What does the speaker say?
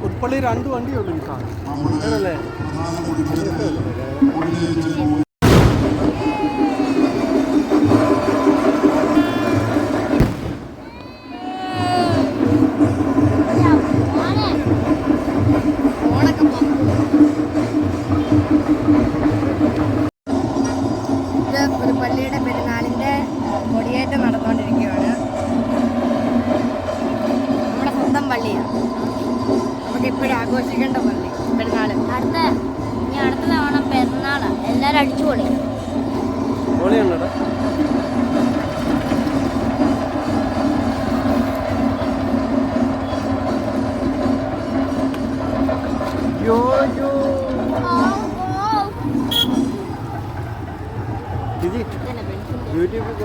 പുതുപ്പള്ളി രണ്ട് വണ്ടിയുള്ളൂ ഈ സാധനം ആണല്ലേ ഇത് ഒരു പള്ളിയുടെ പെരുന്നാളിന്റെ കൊടിയേറ്റം നടന്നുകൊണ്ടിരിക്കുകയാണ്. പള്ളിയാണ് നമുക്ക് ഇപ്പോഴും ആഘോഷിക്കേണ്ട പള്ളി പെരുന്നാൾ അടുത്ത ഇനി അടുത്ത തവണ പെരുന്നാളാ. എല്ലാവരും അടിച്ചു പൊളി. പൊളിയുണ്ടോ യോ യോ ജിജി യൂട്യൂബിൽ.